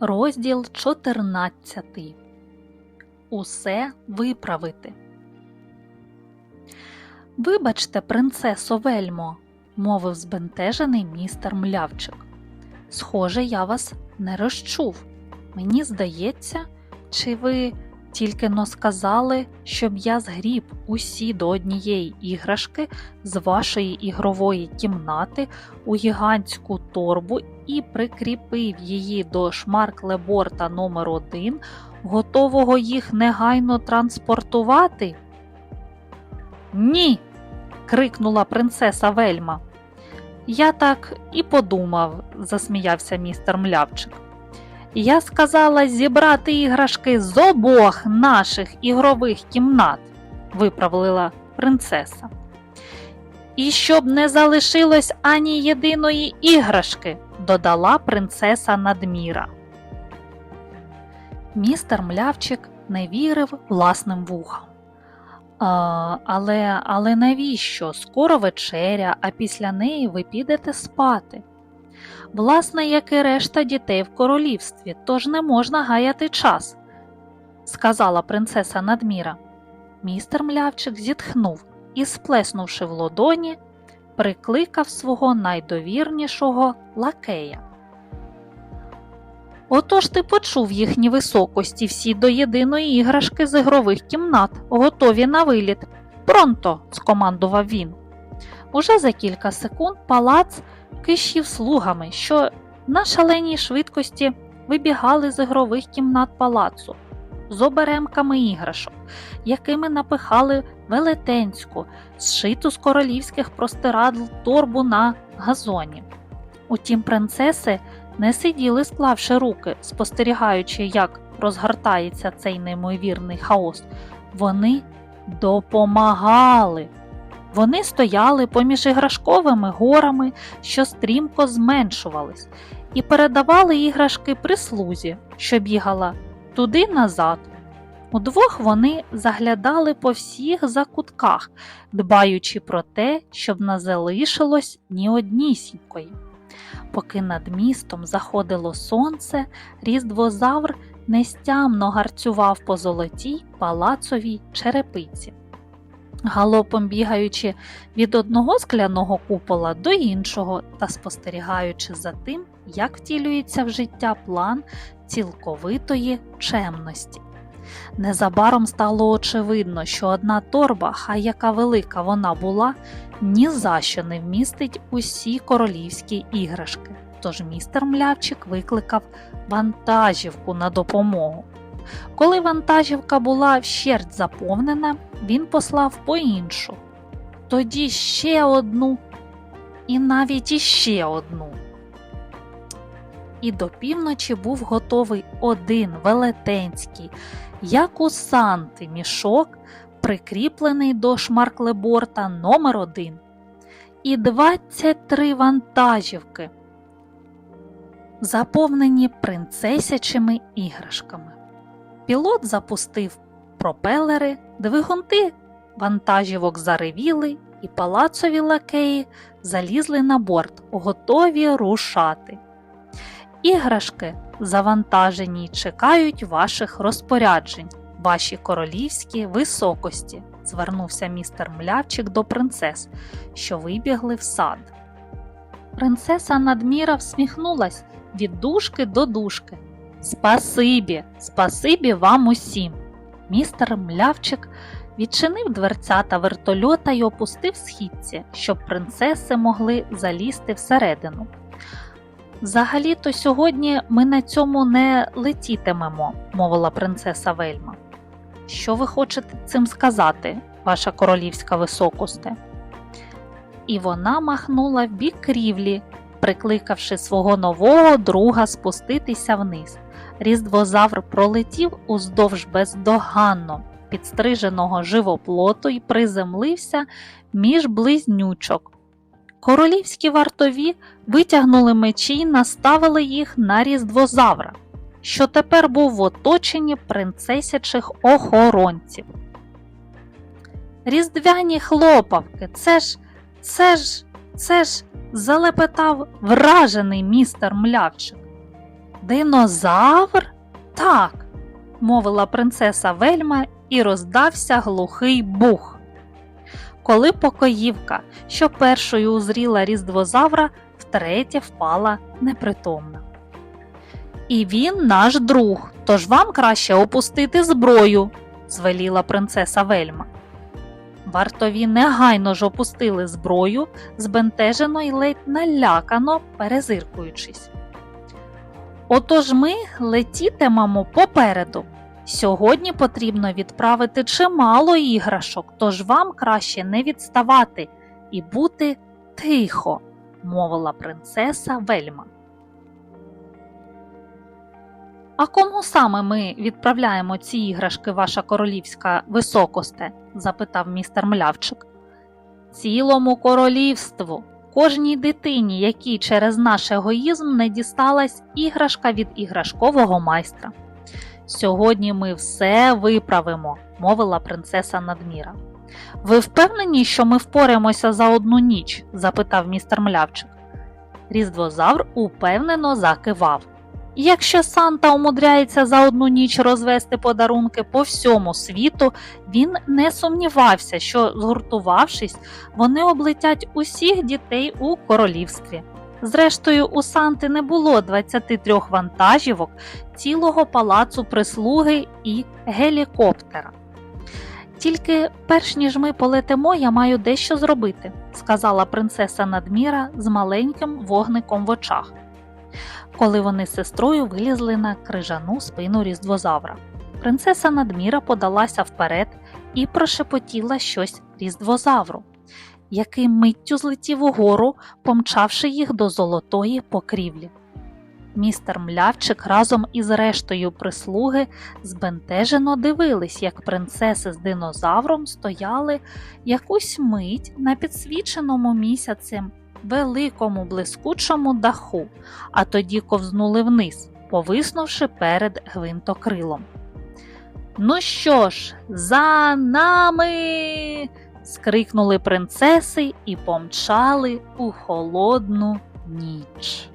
Розділ 14. Усе виправити. Вибачте, принцесо Вельмо, мовив збентежений містер Млявчик. Схоже, я вас не розчув. Мені здається, чи ви тільки но сказали, щоб я згріб усі до однієї іграшки з вашої ігрової кімнати у гігантську торбу і прикріпив її до шмарклеборта номер 1 готового їх негайно транспортувати? Ні. крикнула принцеса Вельма. Я так і подумав, засміявся містер Млявчик. Я сказала зібрати іграшки з обох наших ігрових кімнат, виправила принцеса. І щоб не залишилось ані єдиної іграшки, додала принцеса Надміра. Містер Млявчик не вірив власним вухам. А, але, але навіщо? Скоро вечеря, а після неї ви підете спати. Власне, як і решта дітей в королівстві, тож не можна гаяти час, сказала принцеса Надміра. Містер Млявчик зітхнув і, сплеснувши в лодоні, прикликав свого найдовірнішого лакея. Отож ти почув їхні високості всі до єдиної іграшки з ігрових кімнат, готові на виліт. Пронто, скомандував він. Уже за кілька секунд палац кишів слугами, що на шаленій швидкості вибігали з ігрових кімнат палацу з оберемками іграшок, якими напихали велетенську, зшиту з королівських простирадл торбу на газоні. Утім, принцеси не сиділи, склавши руки, спостерігаючи, як розгортається цей неймовірний хаос. Вони допомагали. Вони стояли поміж іграшковими горами, що стрімко зменшувались, і передавали іграшки прислузі, що бігала туди назад. Удвох вони заглядали по всіх закутках, дбаючи про те, щоб не залишилось ні однісінької. Поки над містом заходило сонце, різдвозавр нестямно гарцював по золотій палацовій черепиці. Галопом бігаючи від одного скляного купола до іншого та спостерігаючи за тим, як втілюється в життя план цілковитої чемності. Незабаром стало очевидно, що одна торба, хай яка велика вона була, ні за що не вмістить усі королівські іграшки. Тож містер Млявчик викликав вантажівку на допомогу. Коли вантажівка була вщерть заповнена, він послав по іншу, тоді ще одну і навіть іще одну. І до півночі був готовий один велетенський, як у Санти мішок, прикріплений до шмарклеборта номер 1 і 23 вантажівки, заповнені принцесячими іграшками. Пілот запустив пропелери, двигунти вантажівок заревіли, і палацові лакеї залізли на борт, готові рушати. Іграшки завантажені чекають ваших розпоряджень, ваші королівські високості, звернувся містер Млявчик до принцес, що вибігли в сад. Принцеса надміра всміхнулась від дужки до дужки. Спасибі, спасибі вам усім. Містер Млявчик відчинив дверцята вертольота й опустив східці, щоб принцеси могли залізти всередину. Взагалі-то сьогодні ми на цьому не летітимемо, мовила принцеса Вельма. Що ви хочете цим сказати, ваша королівська високосте? І вона махнула в бік крівлі, прикликавши свого нового друга спуститися вниз. Різдвозавр пролетів уздовж бездоганно підстриженого живоплоту і приземлився між близнючок. Королівські вартові витягнули мечі й наставили їх на різдвозавра, що тепер був в оточенні принцесячих охоронців. Різдвяні хлопавки, це ж, це ж, це ж, залепетав вражений містер Млявчик. Динозавр? Так, мовила принцеса Вельма і роздався глухий бух. Коли покоївка, що першою узріла різдвозавра, втретє впала непритомна. І він наш друг, тож вам краще опустити зброю, звеліла принцеса Вельма. Вартові негайно ж опустили зброю, збентежено й ледь налякано перезиркуючись. Отож ми летітимемо попереду. Сьогодні потрібно відправити чимало іграшок, тож вам краще не відставати і бути тихо, мовила принцеса Вельма. А кому саме ми відправляємо ці іграшки, ваша королівська високосте? запитав містер Млявчик. Цілому королівству, кожній дитині, якій через наш егоїзм не дісталась іграшка від іграшкового майстра. Сьогодні ми все виправимо, мовила принцеса Надміра. Ви впевнені, що ми впораємося за одну ніч? запитав містер Млявчик. Різдвозавр упевнено закивав. Якщо Санта умудряється за одну ніч розвести подарунки по всьому світу, він не сумнівався, що, згуртувавшись, вони облетять усіх дітей у королівстві. Зрештою, у Санти не було 23 вантажівок, цілого палацу прислуги і гелікоптера. Тільки перш ніж ми полетимо, я маю дещо зробити, сказала принцеса Надміра з маленьким вогником в очах коли вони з сестрою вилізли на крижану спину різдвозавра. Принцеса Надміра подалася вперед і прошепотіла щось різдвозавру, який миттю злетів угору, помчавши їх до золотої покрівлі. Містер Млявчик разом із рештою прислуги збентежено дивились, як принцеси з динозавром стояли якусь мить на підсвіченому місяцем великому блискучому даху, а тоді ковзнули вниз, повиснувши перед гвинтокрилом. Ну що ж, за нами. скрикнули принцеси і помчали у холодну ніч.